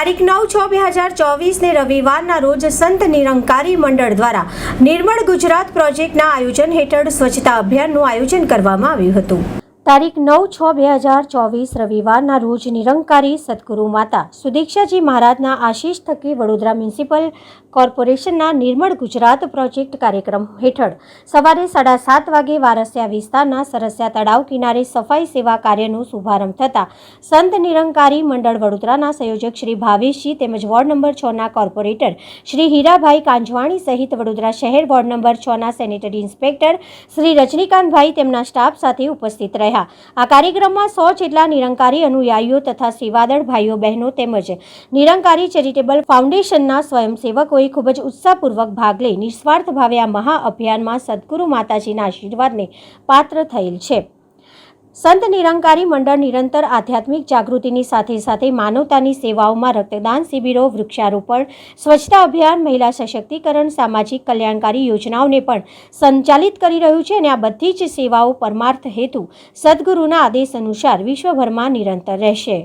તારીખ નવ છ બે હજાર ચોવીસને રવિવારના રોજ સંત નિરંકારી મંડળ દ્વારા નિર્મળ ગુજરાત પ્રોજેક્ટના આયોજન હેઠળ સ્વચ્છતા અભિયાનનું આયોજન કરવામાં આવ્યું હતું. તારીખ નવ છ બે હજાર ચોવીસ રવિવારના રોજ નિરંકારી સદગુરુ માતા સુદીક્ષાજી મહારાજના આશીષ થકી વડોદરા મ્યુનિસિપલ કોર્પોરેશનના નિર્મળ ગુજરાત પ્રોજેક્ટ કાર્યક્રમ હેઠળ સવારે સાડા સાત વાગે વારસિયા વિસ્તારના સરસિયા તળાવ કિનારે સફાઈ સેવા કાર્યનો શુભારંભ થતાં સંત નિરંકારી મંડળ વડોદરાના સંયોજક શ્રી ભાવેશજી તેમજ વોર્ડ નંબર છના કોર્પોરેટર શ્રી હીરાભાઈ કાંજવાણી સહિત વડોદરા શહેર વોર્ડ નંબર છના સેનેટરી ઇન્સ્પેક્ટર શ્રી રજનીકાંતભાઈ તેમના સ્ટાફ સાથે ઉપસ્થિત રહ્યા. આ કાર્યક્રમમાં સો જેટલા નિરંકારી અનુયાયીઓ તથા સેવાદળ ભાઈઓ, બહેનો તેમજ નિરંકારી ચેરિટેબલ ફાઉન્ડેશનના સ્વયંસેવકોએ ખૂબ જ ઉત્સાહપૂર્વક ભાગ લઈ નિસ્વાર્થ ભાવે આ મહાઅભિયાનમાં સદગુરુ માતાજીના આશીર્વાદને પાત્ર થયેલ છે. સંત નિરંકારી મંડળ નિરંતર આધ્યાત્મિક જાગૃતિની સાથે સાથે માનવતાની સેવાઓમાં રક્તદાન શિબિરો, વૃક્ષારોપણ, સ્વચ્છતા અભિયાન, મહિલા સશક્તિકરણ, સામાજિક કલ્યાણકારી યોજનાઓને પણ સંચાલિત કરી રહ્યું છે અને આ બધી જ સેવાઓ પરમાર્થ હેતુ સદગુરુના આદેશ અનુસાર વિશ્વભરમાં નિરંતર રહેશે.